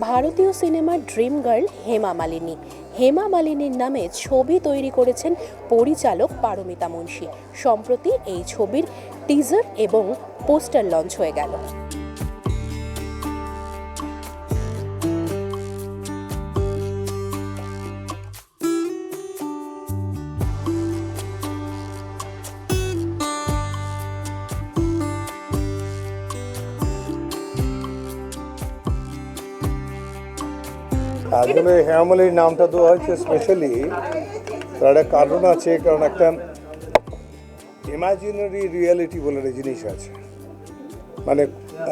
ভারতীয় সিনেমার dream girl Hema Malini. Hema মালিনীর নামে ছবি তৈরি করেছেন পরিচালক পারমিতা মুন্সী। সম্প্রতি এই ছবির টিজার এবং পোস্টার লঞ্চ হয়ে গেল। আসলে হেমামালির নামটা দেওয়া হয়েছে স্পেশালি তার একটা কারণ আছে, কারণ একটা ইমাজিনারি রিয়ালিটি বলে একটা জিনিস আছে। মানে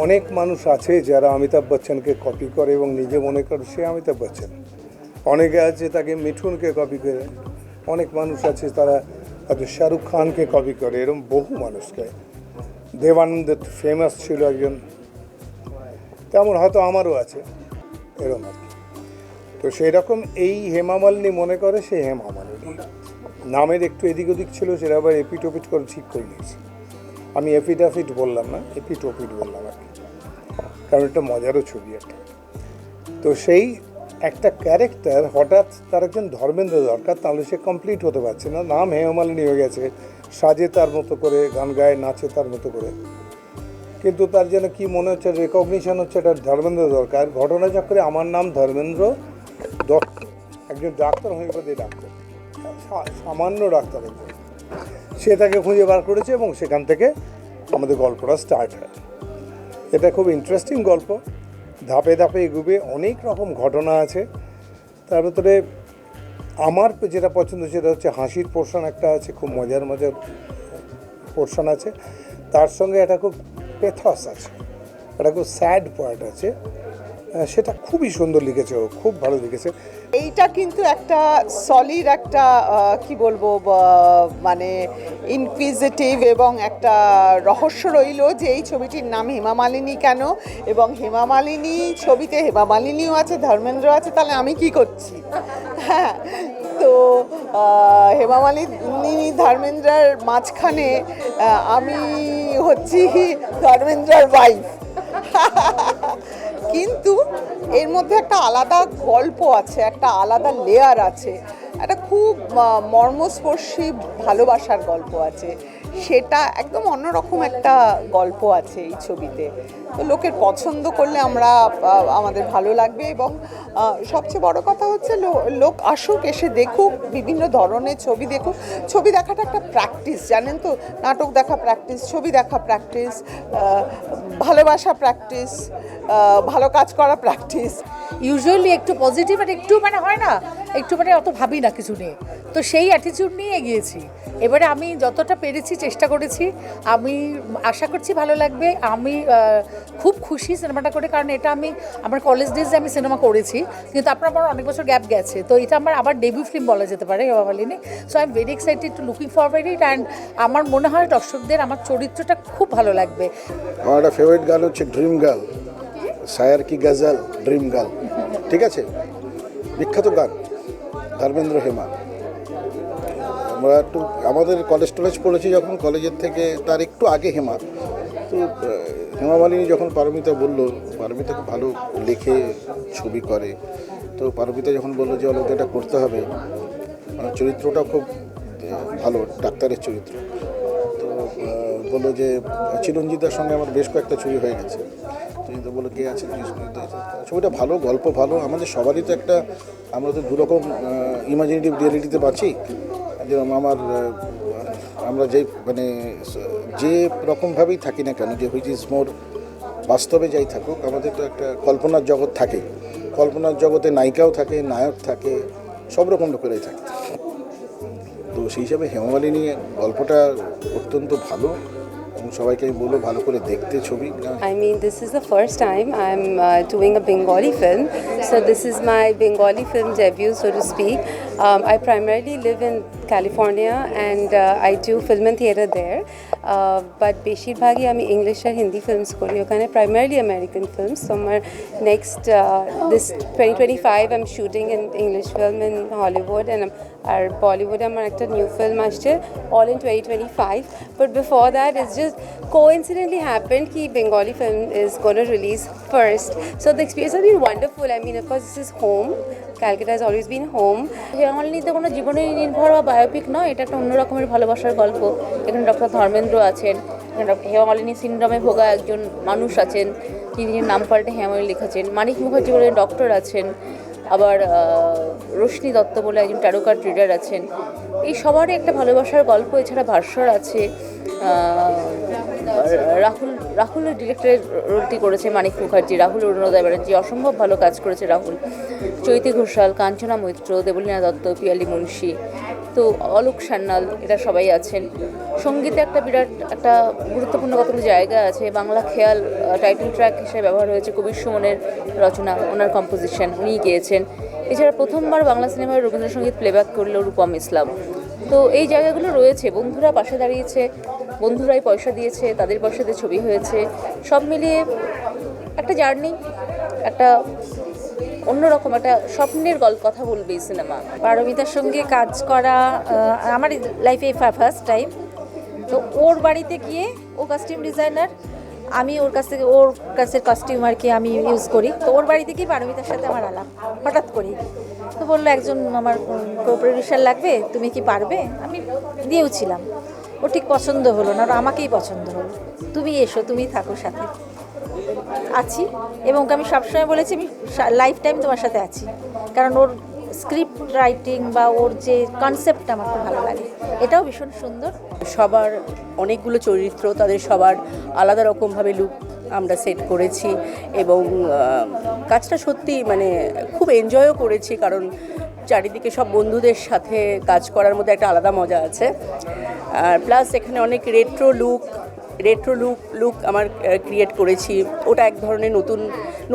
অনেক মানুষ আছে যারা অমিতাভ বচ্চনকে কপি করে এবং নিজে মনে করে সে অমিতাভ বচ্চন। অনেকে আছে তাকে মিঠুনকে কপি করে। অনেক মানুষ আছে তারা হয়তো শাহরুখ খানকে কপি করে এরকম বহু মানুষকে। দেবানন্দ ফেমাস ছিল একজন। তেমন হয়তো আমারও আছে এরকম আর তো সেই রকম এই হেমামালিনী মনে করে সে হেমামালিনী। নামের একটু এদিক ওদিক ছিল, সেটা আবার এপিটোপিট করে ঠিক করে নিয়েছি। আমি এপিটাফিট বললাম না, এপিটোপিট বললাম আর কি। কারণ একটা মজারও ছবি একটা তো সেই একটা ক্যারেক্টার হঠাৎ তার একজন ধর্মেন্দ্র দরকার, তাহলে সে কমপ্লিট হতে পারছে না। নাম হেমামালিনী হয়ে গেছে, সাজে তার মতো করে, গান গায়, নাচে তার মতো করে। কিন্তু তার যেন কি মনে হচ্ছে রেকগনিশন হচ্ছে, এটা ধর্মেন্দ্র দরকার। ঘটনা চক্রে আমার নাম ধর্মেন্দ্র দত্ত একজন ডাক্তার হোমিওপ্যাথি ডাক্তার। সামান্য ডাক্তার সে তাকে খুঁজে বার করেছে এবং সেখান থেকে আমাদের গল্পটা স্টার্ট হয়। এটা খুব ইন্টারেস্টিং গল্প। ধাপে ধাপে এগুবে অনেক রকম ঘটনা আছে। তার ভেতরে আমার যেটা পছন্দ, সেটা হচ্ছে হাসির পোর্শন একটা আছে, খুব মজার মজার পোর্শন আছে। তার সঙ্গে একটা খুব পেথস আছে, একটা খুব স্যাড পয়েন্ট আছে। সেটা খুবই সুন্দর লিখেছে ও খুব ভালো লিখেছে। এইটা কিন্তু একটা সলিড একটা কি বলব মানে ইনকুইজিটিভ এবং একটা রহস্য রইল যে এই ছবিটির নাম হেমা মালিনী কেন? এবং হেমা মালিনী ছবিতে হেমা মালিনীও আছে ধর্মেন্দ্র আছে তাহলে আমি কি করছি? হ্যাঁ তো আহ, হেমা মালিনী ধর্মেন্দ্রার মাঝখানে আমি হচ্ছি ধর্মেন্দ্রার ওয়াইফ কিন্তু এর মধ্যে একটা আলাদা গল্প আছে, একটা আলাদা লেয়ার আছে। একটা খুব মর্মস্পর্শী ভালোবাসার গল্প আছে। সেটা একদম অন্যরকম একটা গল্প আছে এই ছবিতে। তো লোকের পছন্দ করলে আমরা আমাদের ভালো লাগবে এবং সবচেয়ে বড় কথা হচ্ছে লোক আসুক, এসে দেখুক, বিভিন্ন ধরনের ছবি দেখুক। ছবি দেখাটা একটা প্র্যাকটিস জানেন তো? নাটক দেখা প্র্যাকটিস ছবি দেখা প্র্যাকটিস ভালোবাসা প্র্যাকটিস ভালো কাজ করা প্র্যাকটিস ইউজুয়ালি একটু পজিটিভ আর একটু মানে হয় না, একটু মানে অত ভাবি না কিছু নিয়ে। তো সেই অ্যাটিচিউড নিয়ে এগিয়েছি এবারে আমি যতটা পেরেছি চেষ্টা করেছি, আমি আশা করছি ভালো লাগবে। আমি খুব খুশি সিনেমাটা করে, কারণ এটা আমি, আমার কলেজ ডেজে আমি সিনেমা করেছি, কিন্তু আপনার আমার অনেক বছর গ্যাপ গেছে। তো এটা আমার আবার ডেবিউ ফিল্ম বলা যেতে পারে বাবালিনী so I am very excited to looking forward it and আমার মনে হয় দর্শকদের, আমার চরিত্রটা খুব ভালো লাগবে। আমার একটা ফেভারিট গান হচ্ছে ড্রিম গার্ল সায়ার কি গজল ড্রিম গার্ল ঠিক আছে? বিখ্যাত গান, ধর্মেন্দ্র হেমা আমরা একটু, আমাদের কলেজ টলেজ পড়েছি যখন কলেজের থেকে তার একটু আগে হেমা। তো হেমা মালিনী যখন পারমিতা বলল, পারমিতা ভালো লেখে, ছবি করে। তো পারমিতা যখন বলল যে ওকে এটা করতে হবে মানে চরিত্রটা খুব ভালো, ডাক্তারের চরিত্র। তো বলল যে, চিরঞ্জিতার সঙ্গে আমার বেশ কয়েকটা ছবি হয়ে গেছে। চিরঞ্জিতা বলল, কে আছে? আছে। ছবিটা ভালো, গল্প ভালো, আমাদের সবারই তো একটা, আমরা তো দুরকম ইমাজিনেটিভ রিয়েলিটিতে বাঁচি। যেরকম আমার আমরা যে মানে যে রকমভাবেই থাকি না কেন, যে হুইচ ইজ মোর বাস্তবে যাই থাকুক, আমাদের তো একটা কল্পনার জগৎ থাকে। কল্পনার জগতে নায়িকাও থাকে, নায়ক থাকে, সব রকম লোকেরাই থাকে। তো সেই হিসাবে হেমামালিনী গল্পটা অত্যন্ত ভালো। এবং সবাইকে আমি বলব ভালো করে দেখতে ছবি I mean, this is the first time I'm uh, doing a Bengali film. So, this is my Bengali film debut, so to speak. Um, I primarily live in California and uh, I do film and theatre there. Uh, but বেশিরভাগই আমি English আর Hindi films করি ওখানে primarily American films. So, আমার next, uh, this 2025, I'm shooting an English film in Hollywood and I'm আর বলিউডে আমার একটা new film আসছে all in twenty twenty five but before that it's just coincidentally happened कि Bengali film is going to release first. So the experience has been wonderful. I mean, of course, this is home. Calcutta has always been home. হেমামালিনীতে কোনো জীবনে নির্ভর বা biopic নয় এটা একটা অন্য রকমের ভালোবাসার গল্প এখানে ডক্টর ধর্মেন্দ্র আছেন ডক্টর সিন্ড্রোমে ভোগা একজন মানুষ আছেন তিনি নাম পাল্টে হেমামালিনী লিখেছেন মানিক মুখার্জি বলে ডক্টর আছেন আবার রোশনি দত্ত বলে একজন ট্যারোকার ট্রেডার আছেন। এই সবারই একটা ভালোবাসার গল্প, এছাড়া ভাস্বর আছে রাহুল রাহুল ডিরেক্টরের রোলটি করেছে মানিক মুখার্জি, রাহুল, অরুণোদয় ব্যানার্জি, অসম্ভব ভালো কাজ করেছে রাহুল। চৈতি ঘোষাল, কাঞ্চনা মৈত্র, দেবলীনা দত্ত, পিয়ালি মুন্সি। তো অলোক সান্যাল, এরা সবাই আছেন। সঙ্গীতে একটা বিরাট, একটা গুরুত্বপূর্ণ কতগুলো জায়গা আছে। বাংলা খেয়াল টাইটেল ট্র্যাক হিসেবে ব্যবহার হয়েছে কবির সুমনের রচনা, ওনার কম্পোজিশন উনিই গেয়েছেন। এছাড়া প্রথমবার বাংলা সিনেমায় রবীন্দ্রসঙ্গীত প্লেব্যাক করল রূপম ইসলাম। তো এই জায়গাগুলো রয়েছে, বন্ধুরা পাশে দাঁড়িয়েছে, বন্ধুরাই পয়সা দিয়েছে, তাদের পয়সাতে ছবি হয়েছে, সব মিলিয়ে একটা জার্নি, একটা অন্যরকম, একটা স্বপ্নের গল্প, কথা বলবে এই সিনেমা। পারমিতার সঙ্গে কাজ করা আমার লাইফে ফার্স্ট টাইম তো ওর বাড়িতে গিয়ে ও কাস্টিউম ডিজাইনার আমি ওর কাছ থেকে ওর কাছের কস্টিউম আর কি আমি ইউজ করি। তো ওর বাড়িতে গিয়ে পারমিতার সাথে আমার আলাপ। হঠাৎ করি। তো বলল, একজন আমার প্রডিউসার লাগবে? তুমি কি পারবে? আমি দিয়েওছিলাম ও ঠিক পছন্দ হলো না ওর আমাকেই পছন্দ হলো। তুমি এসো, তুমি থাকো সাথে। আছি। এবং আমি সবসময় বলেছি, আমি লাইফ টাইম তোমার সাথে আছি। কারণ ওর স্ক্রিপ্ট রাইটিং বা ওর যে কনসেপ্টটা আমার খুব ভালো লাগে। এটাও ভীষণ সুন্দর। সবার অনেকগুলো চরিত্র, তাদের সবার আলাদা রকমভাবে লুক আমরা সেট করেছি এবং কাজটা সত্যি মানে খুব এনজয়ও করেছি কারণ চারিদিকে সব বন্ধুদের সাথে কাজ করার মধ্যে একটা আলাদা মজা আছে। আর প্লাস এখানে অনেক retro look retro look look আমার ক্রিয়েট করেছি। ওটা এক ধরনের নতুন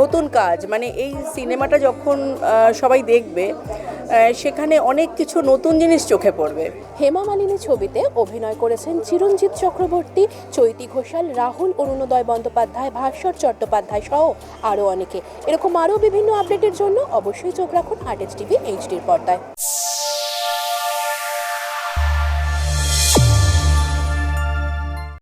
নতুন কাজ। মানে এই সিনেমাটা যখন সবাই দেখবে সেখানে অনেক কিছু নতুন জিনিস চোখে পড়বে। হেমা মালিনী ছবিতে অভিনয় করেছেন চিরঞ্জিত চক্রবর্তী, চৈতি ঘোষাল, রাহুল, অরুণোদয় বন্দ্যোপাধ্যায় ভাস্বর চট্টোপাধ্যায় সহ আরও অনেকে। এরকম আরও বিভিন্ন আপডেটের জন্য অবশ্যই চোখ রাখুন আর্টেজ টিভি এইচডির পর্দায়।